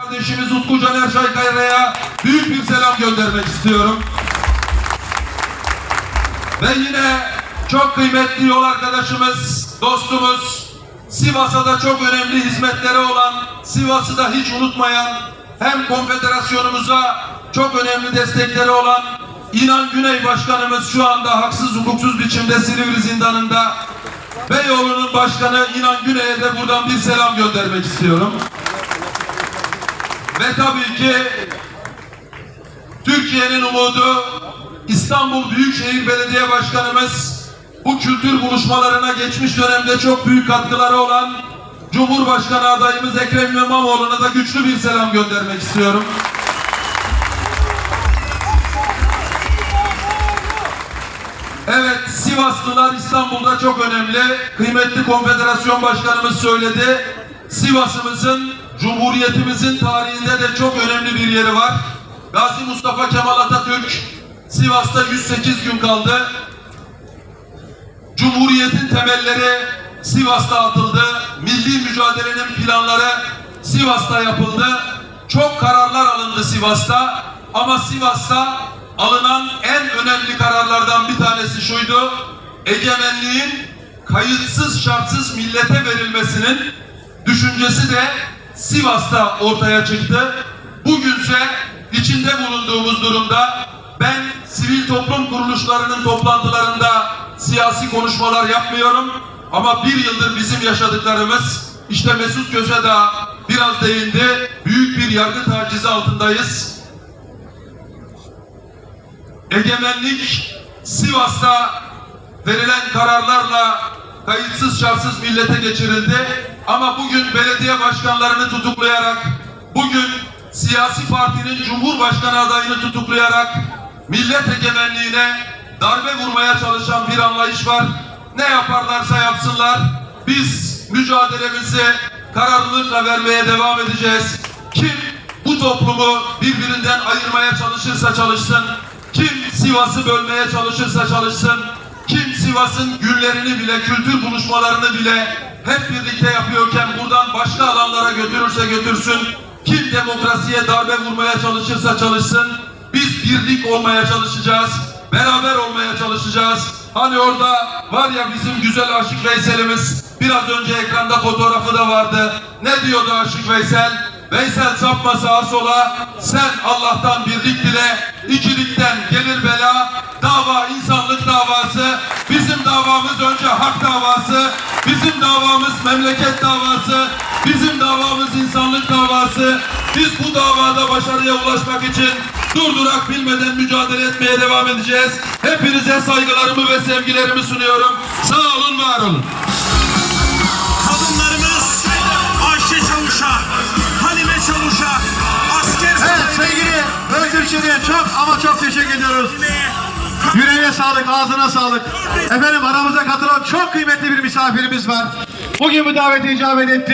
Kardeşimiz Utku Caner Şaykaya'ya büyük bir selam göndermek istiyorum. Ve yine çok kıymetli yol arkadaşımız, dostumuz, Sivas'a da çok önemli hizmetleri olan, Sivas'ı da hiç unutmayan, hem konfederasyonumuza çok önemli destekleri olan İnan Güney Başkanımız şu anda haksız hukuksuz biçimde Silivri zindanında. Beyoğlu'nun başkanı İnan Güney'e de buradan bir selam göndermek istiyorum. Ve tabii ki Türkiye'nin umudu İstanbul Büyükşehir Belediye Başkanımız bu kültür buluşmalarına geçmiş dönemde çok büyük katkıları olan Cumhurbaşkanı adayımız Ekrem İmamoğlu'na da güçlü bir selam göndermek istiyorum. Evet Sivaslılar İstanbul'da çok önemli. Kıymetli konfederasyon başkanımız söyledi. Sivas'ımızın, Cumhuriyetimizin tarihinde de çok önemli bir yeri var. Gazi Mustafa Kemal Atatürk Sivas'ta 108 gün kaldı. Cumhuriyetin temelleri Sivas'ta atıldı. Milli mücadelenin planları Sivas'ta yapıldı. Çok kararlar alındı Sivas'ta. Ama Sivas'ta alınan en önemli kararlardan bir tanesi şuydu. Egemenliğin kayıtsız şartsız millete verilmesinin düşüncesi de Sivas'ta ortaya çıktı. Bugünse içinde bulunduğumuz durumda ben sivil toplum kuruluşlarının toplantılarında siyasi konuşmalar yapmıyorum. Ama bir yıldır bizim yaşadıklarımız işte Mesut Köse de biraz değindi. Büyük bir yargı tacizi altındayız. Egemenlik Sivas'ta verilen kararlarla kayıtsız şartsız millete geçirildi. Ama bugün belediye başkanlarını tutuklayarak, bugün siyasi partinin cumhurbaşkanı adayını tutuklayarak millet egemenliğine darbe vurmaya çalışan bir anlayış var. Ne yaparlarsa yapsınlar. Biz mücadelemizi kararlılıkla vermeye devam edeceğiz. Kim bu toplumu birbirinden ayırmaya çalışırsa çalışsın, kim Sivas'ı bölmeye çalışırsa çalışsın, kim Sivas'ın günlerini bile, kültür buluşmalarını bile hep birlikte yapıyorken buradan başka alanlara götürürse götürsün, kim demokrasiye darbe vurmaya çalışırsa çalışsın, biz birlik olmaya çalışacağız, beraber olmaya çalışacağız. Hani orada var ya bizim güzel Aşık Veysel'imiz, biraz önce ekranda fotoğrafı da vardı. Ne diyordu Aşık Veysel? Veysel sapma sağa sola, sen Allah'tan birlik dile, ikilikten davamız önce hak davası, bizim davamız memleket davası, bizim davamız insanlık davası. Biz bu davada başarıya ulaşmak için durdurak bilmeden mücadele etmeye devam edeceğiz. Hepinize saygılarımı ve sevgilerimi sunuyorum. Sağ olun, var olun. Kadınlarımız Ayşe Çavuş'a, Halime Çavuş'a, asker Evet sevgili Özgürçeli'ye çok ama çok teşekkür ediyoruz. Yüreğine sağlık, ağzına sağlık. Efendim aramıza katılan çok kıymetli bir misafirimiz var. Bugün bu davete icabet etti.